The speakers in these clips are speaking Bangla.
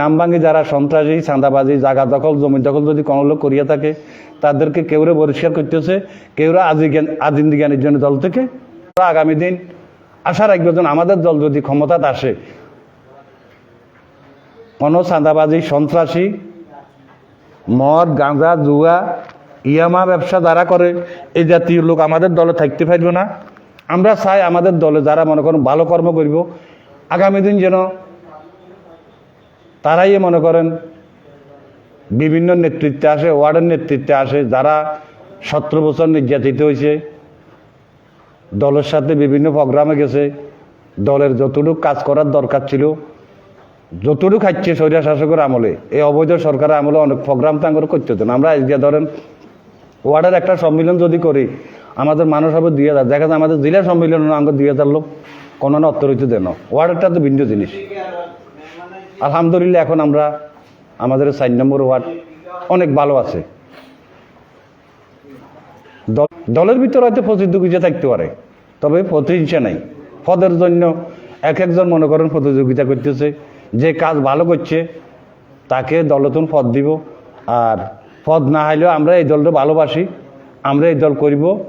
নাম ভাঙে যারা সন্ত্রাসী, চাঁদাবাজি, জাগা দখল, জমি দখল যদি কোনো লোক করিয়া থাকে, তাদেরকে কেউরে পরিষ্কার করতেছে, কেউরা আজি জ্ঞান আজিন্দি জ্ঞানের জন্য দল থেকে। আগামী দিন আশা রাখবে যেন আমাদের দল যদি ক্ষমতাত আসে। কোনো চাঁদাবাজি, সন্ত্রাসী, মদ, গাঁজা, জুয়া, ইয়ামা ব্যবসা যারা করে, এই জাতীয় লোক আমাদের দলে থাকতে পারবে না। আমরা চাই আমাদের দলে যারা মনে করেন ভালো কর্ম করব, আগামী দিন যেন তারাই মনে করেন বিভিন্ন নেতৃত্বে আসে, ওয়ার্ডের নেতৃত্বে আসে, যারা সতেরো বছর নির্যাতিত হয়েছে, দলের সাথে বিভিন্ন প্রোগ্রামে গেছে, দলের যতটুকু কাজ করার দরকার ছিল, যতটুকু খাচ্ছে স্বৈরা শাসকের আমলে, এই অবৈধ সরকারের আমলে অনেক প্রোগ্রাম তো আমরা করতে হতো না। আমরা আজকে ধরেন ওয়ার্ডের একটা সম্মেলন যদি করি, আমাদের মানুষ হবে দুই হাজার, দেখা যায় আমাদের জেলা সম্মেলন আমাকে দুই হাজার লোক, কোনো না অত্তরিত দেন ওয়ার্ডেরটা তো ভিন্ন জিনিস। আলহামদুলিল্লাহ, এখন আমরা আমাদের চার নম্বর ওয়ার্ড অনেক ভালো আছে। দল- দলের ভিতরে হয়তো প্রতিযোগিতা থাকতে পারে, তবে প্রতিহিংসা নাই। পদের জন্য এক একজন মনে করেন প্রতিযোগিতা করতেছে, যে কাজ ভালো করছে, তাকে দলতুন পদ দিব। আর পদ না হইলেও আমরা এই দলটা ভালোবাসি, আমরা এই দল করিব,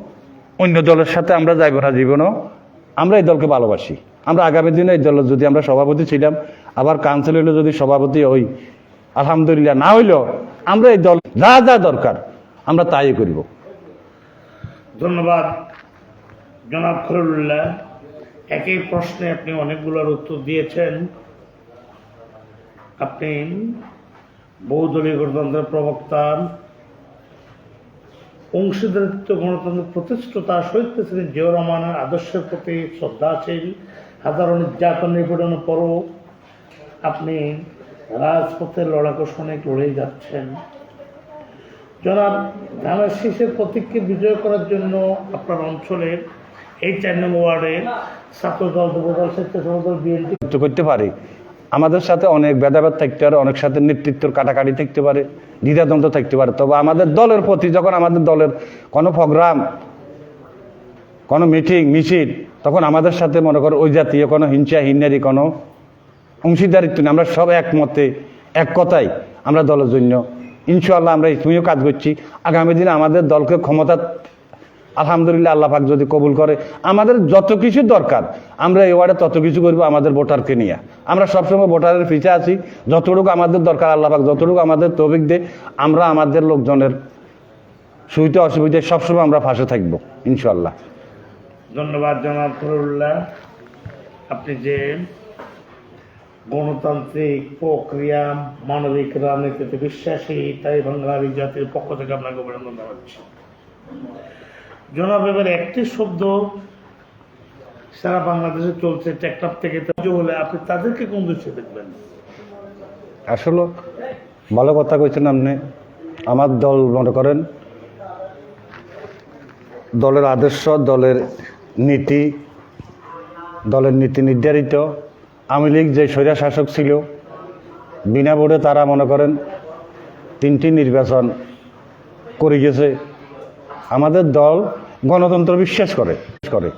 অন্য দলের সাথে আমরা যাইব না, জীবনও আমরা এই দলকে ভালোবাসি। আমরা আগামী দিনে এই দলের যদি আমরা সভাপতি ছিলাম আবার কাউন্সিল হইলে যদি সভাপতি হই, আলহামদুলিল্লাহ। না হইলেও আমরা এই দল, যা যা দরকার, আমরা তাই করিব। ধন্যবাদ। জনাব খলিলুল্লাহ, একই প্রশ্নে আপনি অনেকগুলোর উত্তর দিয়েছেন। আপনি বহুদলীয় গণতন্ত্রের প্রবক্তা অংশীদারিত্ব গণতন্ত্রের প্রতিষ্ঠতা শহীদ প্রেসিডেন্ট জিয়া রহমানের আদর্শের প্রতি শ্রদ্ধাশীল হাজারো নির্যাতন নিপীড়নের পরও আপনি রাজপথে লড়াকু শুনে লড়েই যাচ্ছেন। জনাব, ধানের শীষের প্রতীককে বিজয় করার জন্য আপনার অঞ্চলের এই চার নম্বর ওয়ার্ডে ছাত্রদল যুবদল স্বেচ্ছাসেবক বিএনপি করতে পারি। আমাদের সাথে অনেক ভেদাভেদ থাকতে পারে, অনেক সাথে নেতৃত্বর কাটাকাটি থাকতে পারে, দ্বিধাদ্বন্দ্ব থাকতে পারে। তবে আমাদের দলের প্রতি যখন আমাদের দলের কোনো প্রোগ্রাম, কোনো মিটিং, মিছিল, তখন আমাদের সাথে মনে করো ওই জাতীয় কোনো হিংসা হিন্নারি কোনো অংশীদারিত্ব নেই আমরা সব একমতে, এক কথাই আমরা দলের জন্য। ইনশাল্লাহ আমরা তুমিও কাজ করছি। আগামী দিনে আমাদের দলকে ক্ষমতা, আলহামদুলিল্লাহ আল্লাহ পাক যদি কবুল করে, আমাদের যত কিছু দরকার, আমরা এই ওয়ার্ডে তত কিছু করব আমাদের ভোটারকে নিয়ে। আমরা সবসময় ভোটারের পিছে আছি। যতটুকু আমাদের দরকার আল্লাহ পাক যতটুকু আমাদের তৌফিক দে, আমরা আমাদের লোকজনের সুবিধা অসুবিধায় সবসময় আমরা ফাঁসে থাকব ইনশাল্লাহ ধন্যবাদ জনাব আপনি যে গণতান্ত্রিক প্রক্রিয়া, মানবিক রাজনীতিতে বিশ্বাসী, তাই বাংলাদেশ জাতির পক্ষ থেকে আপনাকে অভিনন্দন জানাচ্ছি জনাব, এবার একটি শব্দ সারা বাংলাদেশে চলছে টেকটাপ থেকে। হলে আপনি তাদেরকে কোন দৃশ্যে দেখবেন? আসলে ভালো কথা কইছেন আপনি। আমার দল মনে করেন, দলের আদর্শ, দলের নীতি দলের নীতি নির্ধারিত। আওয়ামী লীগ যে স্বৈরা শাসক ছিল, বিনা ভোটে তারা মনে করেন তিনটি নির্বাচন করে গেছে। আমাদের দল গণতন্ত্র বিশ্বাস করে করে।